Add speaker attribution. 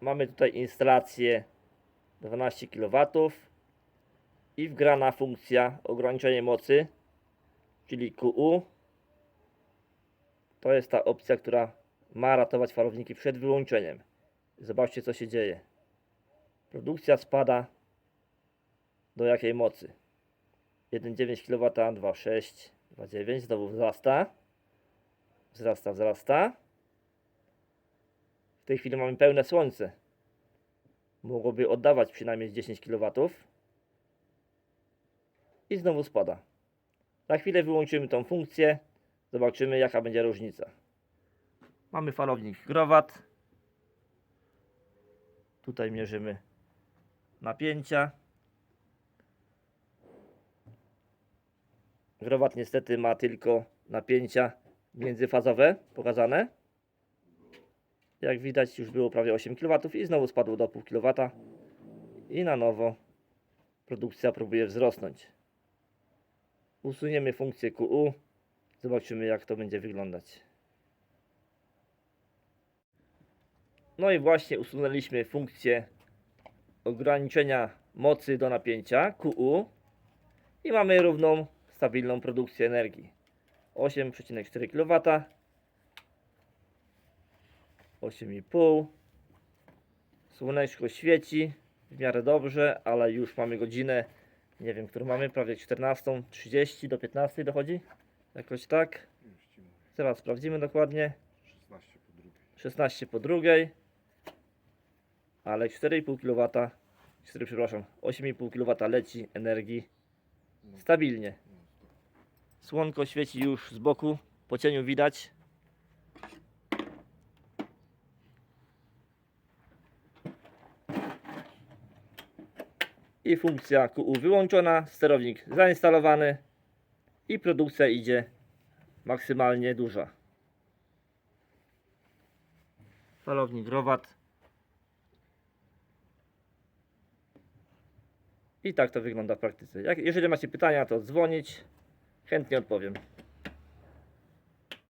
Speaker 1: mamy tutaj instalację 12 kW i wgrana funkcja ograniczenie mocy, czyli QU. To jest ta opcja, która ma ratować falowniki przed wyłączeniem. Zobaczcie co się dzieje. Produkcja spada do jakiej mocy? 1,9 kW, 2,6, 2,9, znowu wzrasta. Wzrasta, wzrasta. W tej chwili mamy pełne słońce. Mogłoby oddawać przynajmniej z 10 kW. I znowu spada. Za chwilę wyłączymy tą funkcję. Zobaczymy jaka będzie różnica. Mamy falownik growat. Tutaj mierzymy napięcia. Growat niestety ma tylko napięcia międzyfazowe pokazane. Jak widać już było prawie 8 kW i znowu spadło do 0,5 kW. I na nowo produkcja próbuje wzrosnąć. Usuniemy funkcję QU. Zobaczymy jak to będzie wyglądać. No i właśnie usunęliśmy funkcję ograniczenia mocy do napięcia QU i mamy równą stabilną produkcję energii 8,4 kW 8,5 Słoneczko świeci w miarę dobrze, ale już mamy godzinę nie wiem, którą mamy, prawie 14.30 do 15 dochodzi jakoś tak. Zaraz sprawdzimy dokładnie
Speaker 2: 16 po drugiej.
Speaker 1: 16 po drugiej, ale 4,5 kW, 4, przepraszam, 8,5 kW leci energii stabilnie. Słonko świeci już z boku, po cieniu widać. I funkcja QU wyłączona, sterownik zainstalowany i produkcja idzie maksymalnie duża. Falownik Rowat. I tak to wygląda w praktyce. Jak, jeżeli macie pytania, to dzwonić. Chętnie odpowiem.